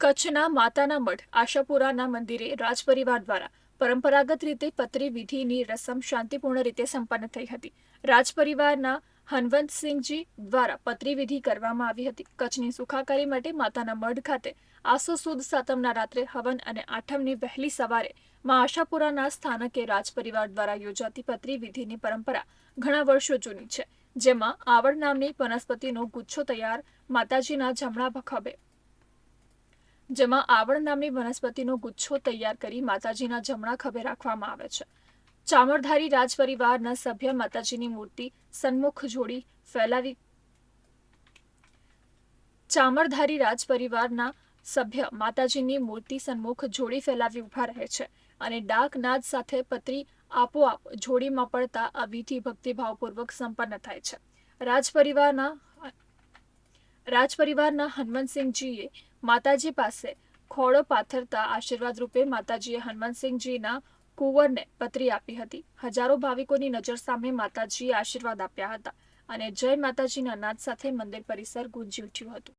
કચ્છના માતાના મઢ, આશાપુરાના મંદિરે રાજપરિવાર દ્વારા પરંપરાગત રીતે પત્રી વિધિની રસમ શાંતિપૂર્ણ રીતે સંપન્ન થઈ હતી. રાજપરિવારના હનવંતસિંહજી દ્વારા પત્રી વિધિ કરવામાં આવી હતી. કચ્છની સુખાકારી માટે માતાના મઢ ખાતે આસો સુદ સાતમના રાત્રે હવન અને આઠમની વહેલી સવારે માં આશાપુરાના સ્થાનકે રાજપરિવાર દ્વારા યોજાતી પત્રી વિધિની પરંપરા ઘણા વર્ષો જૂની છે. જેમાં આવડ નામની વનસ્પતિનો ગુચ્છો તૈયાર માતાજીના જમણા ખભે જેમાં આવડ નામની વનસ્પતિનો ગુચ્છો તૈયાર કરી માતાજીના જમણા ખભે રાખવામાં આવે છે. ચામરધારી રાજપરિવારના સભ્ય માતાજીની મૂર્તિ સન્મુખ જોડી ફેલાવી ચામરધારી રાજપરિવારના સભ્ય માતાજીની મૂર્તિ સન્મુખ જોડી ફેલાવી ઊભા રહે છે અને ડાક નાદ સાથે પત્રી આપોઆપ જોડીમાં પડતા આ વિધિ ભક્તિભાવપૂર્વક સંપન્ન થાય છે. રાજપરિવારના રાજપરિવારના હનુમંતસિંહજીએ માતાજી પાસે ખોળો પાથરતા આશીર્વાદ રૂપે માતાજીએ હનુમંતસિંહજીના કુંવરને પત્રી આપી હતી. હજારો ભાવિકોની નજર સામે માતાજીએ આશીર્વાદ આપ્યા હતા અને જય માતાજીના નાદ સાથે મંદિર પરિસર ગુંજી ઉઠ્યું હતું.